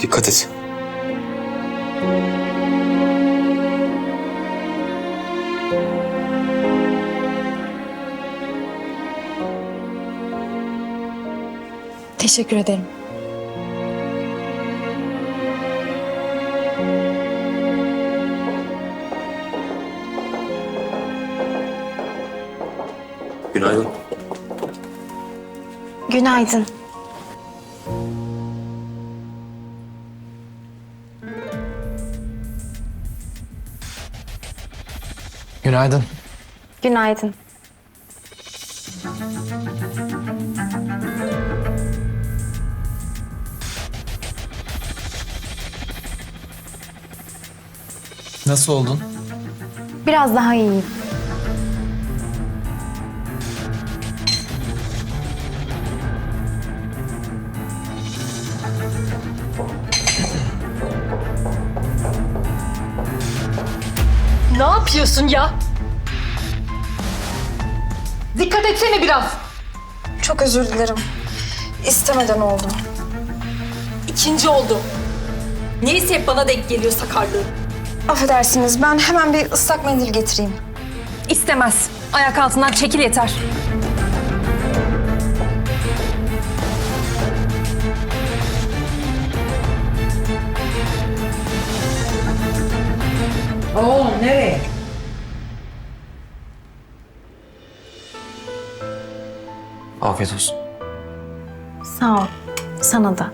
Dikkat et. Teşekkür ederim. Günaydın. Günaydın. Günaydın. Günaydın. Nasıl oldun? Biraz daha iyiyim. Ne yapıyorsun ya? Dikkat etsene biraz. Çok özür dilerim. İstemeden oldu. İkinci oldu. Neyse hep bana denk geliyor sakarlığı. Affedersiniz ben hemen bir ıslak mendil getireyim. İstemez. Ayak altından çekil yeter. Afiyet olsun. Sağ ol. Sana da.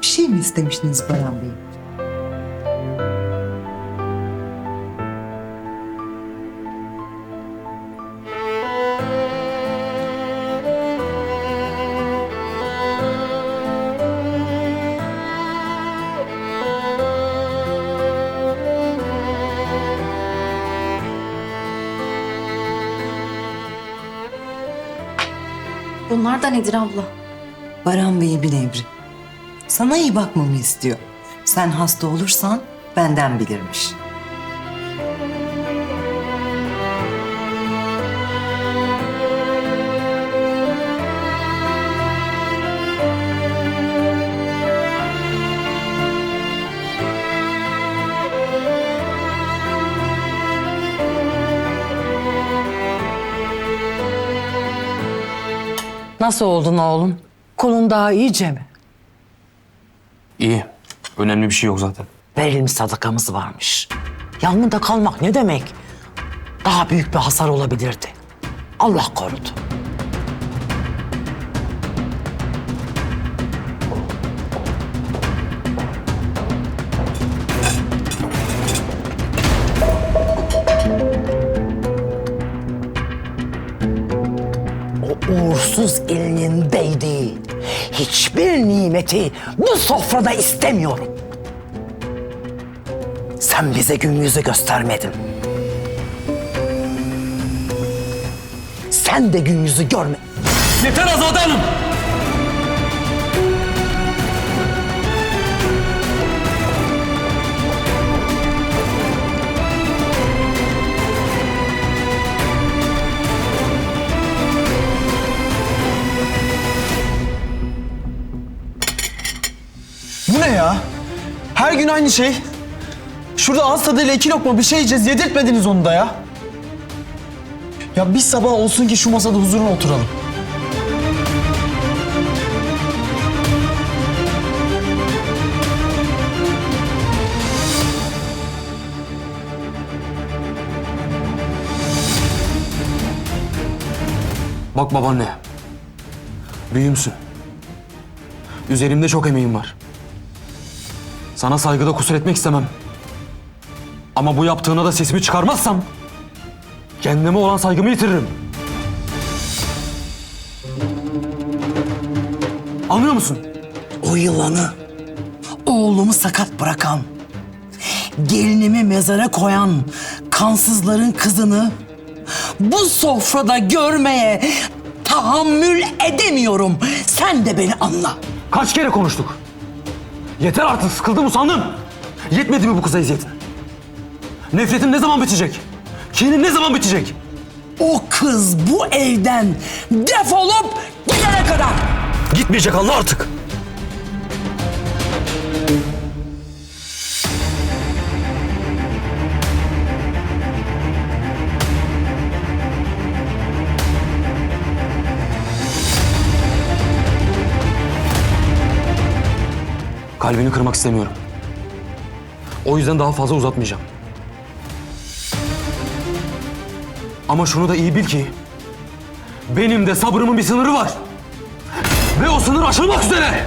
Bir şey mi istemiştiniz Bayan Bey? Bunlar da nedir abla? Baran Bey'i bir nevri. Sana iyi bakmamı istiyor. Sen hasta olursan benden bilirmiş. Nasıl oldun oğlum? Kulun daha iyice mi? İyi. Önemli bir şey yok zaten. Verilmiş sadakamız varmış. Yanında kalmak ne demek? Daha büyük bir hasar olabilirdi. Allah korudu. O uğursuz elinin değdiği hiçbir nimeti bu sofrada istemiyorum. Sen bize gün yüzü göstermedin. Sen de gün yüzü görme. Yeter Azade Hanım! Aynı şey. Şurada ağız tadıyla iki lokma bir şey yiyeceğiz. Yedirtmediniz onu da ya. Ya bir sabah olsun ki şu masada huzuruna oturalım. Bak babaanne. Büyüğümsün. Üzerimde çok emeğim var. Sana saygıda kusur etmek istemem. Ama bu yaptığına da sesimi çıkarmazsam... ...kendime olan saygımı yitiririm. Anlıyor musun? O yılanı, oğlumu sakat bırakan, gelinimi mezara koyan kansızların kızını bu sofrada görmeye tahammül edemiyorum. Sen de beni anla. Kaç kere konuştuk? Yeter artık sıkıldım usandım. Yetmedi mi bu kıza eziyetin? Nefretin ne zaman bitecek? Kinin ne zaman bitecek? O kız bu evden defolup gidene kadar. Gitmeyecek anla artık. Kalbini kırmak istemiyorum. O yüzden daha fazla uzatmayacağım. Ama şunu da iyi bil ki benim de sabrımın bir sınırı var. Ve o sınır aşılmak üzere.